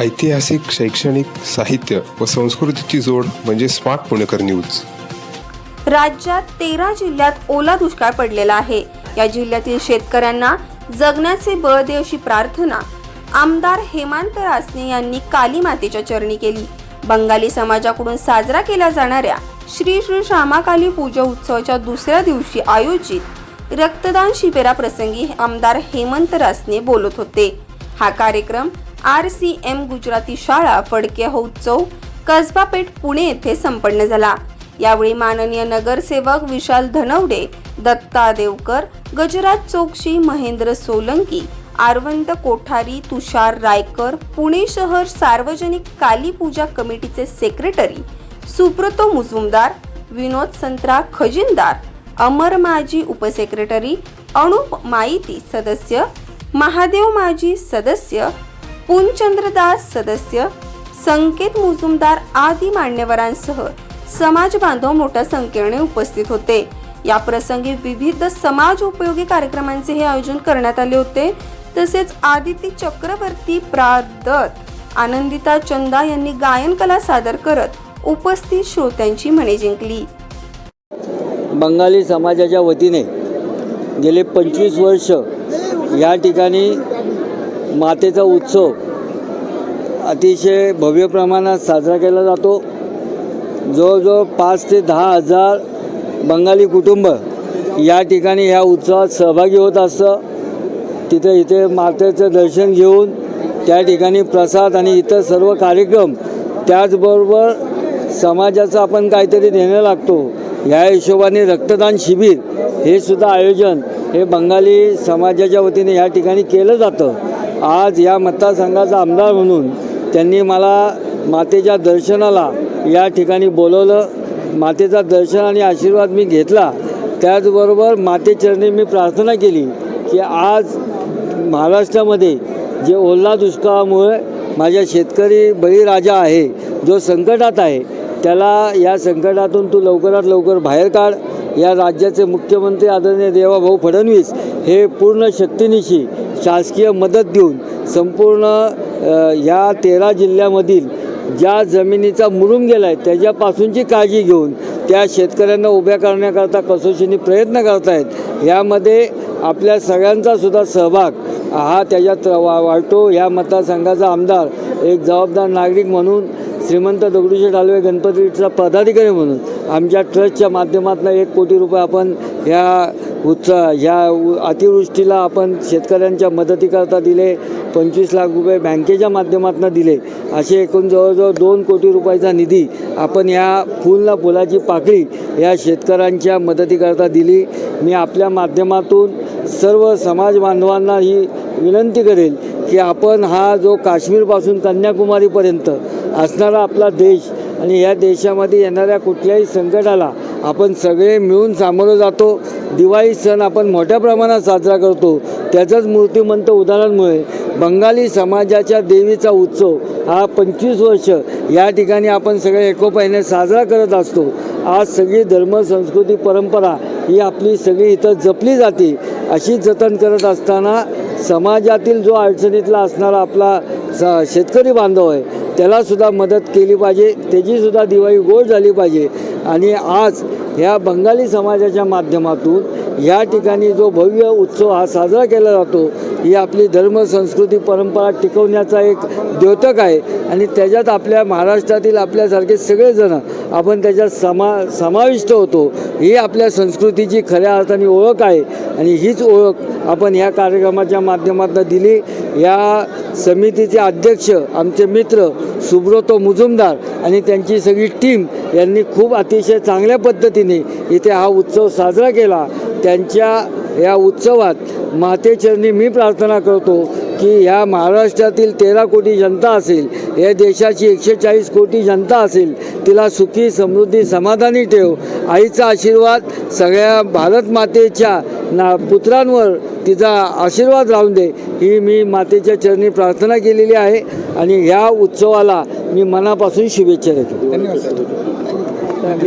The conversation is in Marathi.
ऐतिहासिक शैक्षणिक साहित्य व संस्कृतीची जोड म्हणजे स्मार्ट पुणेकर न्यूज. राज्यात तेरा जिल्ह्यात ओला दुष्काळ पडलेला आहे. या जिल्ह्यातील शेतकऱ्यांना जगण्याचे बळ दे अशी प्रार्थना आमदार हेमंत रासने यांनी काली मातेच्या चरणी केली. बंगाली समाजाकडून साजरा केल्या जाणाऱ्या श्री श्री श्यामाकाली पूजा उत्सवाच्या दुसऱ्या दिवशी आयोजित रक्तदान शिबिराप्रसंगी आमदार हेमंत रासने बोलत होते. हा कार्यक्रम आर सी एम गुजराती शाळा फडके हौद चौक कसबा पेठ पुणे येथे संपन्न झाला. यावेळी माननीय नगरसेवक विशाल धनवडे दत्ता देवकर गजराज चौकशी महेंद्र सोलंकी आरवंत कोठारी तुषार रायकर पुणे शहर सार्वजनिक काली पूजा कमिटीचे सेक्रेटरी सुब्रतो मुजुमदार विनोद संत्रा खजिनदार अमर माजी उपसेक्रेटरी अनुप माईती सदस्य महादेव माजी सदस्य पुनचंद्रदास सदस्य संकेत मुजुमदार आदी मान्यवरांसह समाज बांधव मोठ्या संख्येने उपस्थित होते. या प्रसंगी विविध समाज उपयोगी कार्यक्रमांचे हे आयोजन करण्यात आले होते. तसेच आदिती चक्रवर्ती प्रादत आनंदिता चंदा यांनी गायन कला सादर करत उपस्थित श्रोत्यांची मने जिंकली. बंगाली समाजाच्या वतीने गेले पंचवीस वर्ष या ठिकाणी मातेचा उत्सव अतिशय भव्य प्रमाणात साजरा केला जातो. जवळजवळ पाच ते दहा हजार बंगाली कुटुंब या ठिकाणी ह्या उत्सवात सहभागी होत असतं. तिथे इथे मातेचं दर्शन घेऊन त्या ठिकाणी प्रसाद आणि इतर सर्व कार्यक्रम त्याचबरोबर समाजाचं आपण काहीतरी देणं लागतो. ह्या हिशोबाने रक्तदान शिबिर हे सुद्धा आयोजन हे बंगाली समाजाच्या वतीने या ठिकाणी केलं जातं. आज या मतदारसंघाचा आमदार म्हणून त्यांनी मला मातेच्या दर्शनाला या ठिकाणी बोलवलं. मातेचा दर्शन आणि आशीर्वाद मी घेतला. त्याचबरोबर मातेचरणी मी प्रार्थना केली की आज महाराष्ट्रामध्ये जे ओला दुष्काळामुळे माझ्या शेतकरी बळीराजा आहे जो संकटात आहे त्याला या संकटातून तू लवकरात लवकर बाहेर काढ. या राज्याचे मुख्यमंत्री आदरणीय देवाभाऊ फडणवीस हे पूर्ण शक्तीनिशी शासकीय मदत देऊन संपूर्ण ह्या या तेरा जिल्ह्यामधील ज्या जमिनीचा मुरुम गेला आहे त्याच्यापासूनची काळजी घेऊन त्या शेतकऱ्यांना उभ्या करण्याकरता कसोशीने प्रयत्न करत आहेत यामध्ये आपल्या सगळ्यांचा सुद्धा सहभाग हा त्याच्यात वा वाटतो ह्या मतदारसंघाचा आमदार एक जबाबदार नागरिक म्हणून श्रीमंत दगडूशेठ हलवे गणपतीचा पदाधिकारी म्हणून आमच्या ट्रस्टच्या माध्यमातून एक कोटी रुपये आपण ह्या उत्स ह्या उ- अतिवृष्टीला आपण शेतकऱ्यांच्या मदतीकरता दिले पंचवीस लाख रुपये बँकेच्या माध्यमातून दिले असे एकूण जवळजवळ दोन कोटी रुपयाचा निधी आपण ह्या फुलना फुलाची पाकळी या शेतकऱ्यांच्या मदतीकरता दिली. मी आपल्या माध्यमातून सर्व समाज बांधवांना ही विनंती करेल की आपण हा जो काश्मीरपासून कन्याकुमारीपर्यंत असणारा आपला देश आणि या देशामध्ये येणाऱ्या कुठल्याही संकटाला आपण सगळे मिळून सामोरं जातो. दिवाळी सण आपण मोठ्या प्रमाणात साजरा करतो. त्याचंच मूर्तिमंत उदाहरणमुळे बंगाली समाजाच्या देवीचा उत्सव हा पंचवीस वर्ष या ठिकाणी आपण सगळे एकोपाईने साजरा करत असतो. आज सगळी धर्म संस्कृती परंपरा ही आपली सगळी इथं जपली जाते. अशी जतन करत असताना समाजातील जो अडचणीतला असणारा आपला स शेतकरी बांधव आहे त्यालासुद्धा मदत केली पाहिजे. त्याचीसुद्धा दिवाळी गोड झाली पाहिजे. आणि आज ह्या बंगाली समाजाच्या माध्यमातून या ठिकाणी जो भव्य उत्सव हा साजरा केला जातो ही आपली धर्म संस्कृती परंपरा टिकवण्याचा एक द्योतक आहे. आणि त्याच्यात आपल्या महाराष्ट्रातील आपल्यासारखे सगळेजण आपण त्याच्यात समा समाविष्ट होतो. ही आपल्या संस्कृतीची खऱ्या अर्थाने ओळख आहे. आणि हीच ओळख आपण ह्या कार्यक्रमाच्या माध्यमातून दिली. या समितीचे अध्यक्ष आमचे मित्र सुब्रतो मुजुमदार आणि त्यांची सगळी टीम यांनी खूप अतिशय चांगल्या पद्धतीने इथे हा उत्सव साजरा केला. त्यांच्या या उत्सवात मातेचरणी मी प्रार्थना करतो की ह्या महाराष्ट्रातील तेरा कोटी जनता असेल या देशाची एकशे चाळीस कोटी जनता असेल तिला सुखी समृद्धी समाधानी ठेव. आईचा आशीर्वाद सगळ्या भारत मातेच्या ना पुत्रांवर तिचा आशीर्वाद राहून दे. ही मी मातेच्या चरणी प्रार्थना केलेली आहे आणि ह्या उत्सवाला मी मनापासून शुभेच्छा देतो. धन्यवाद.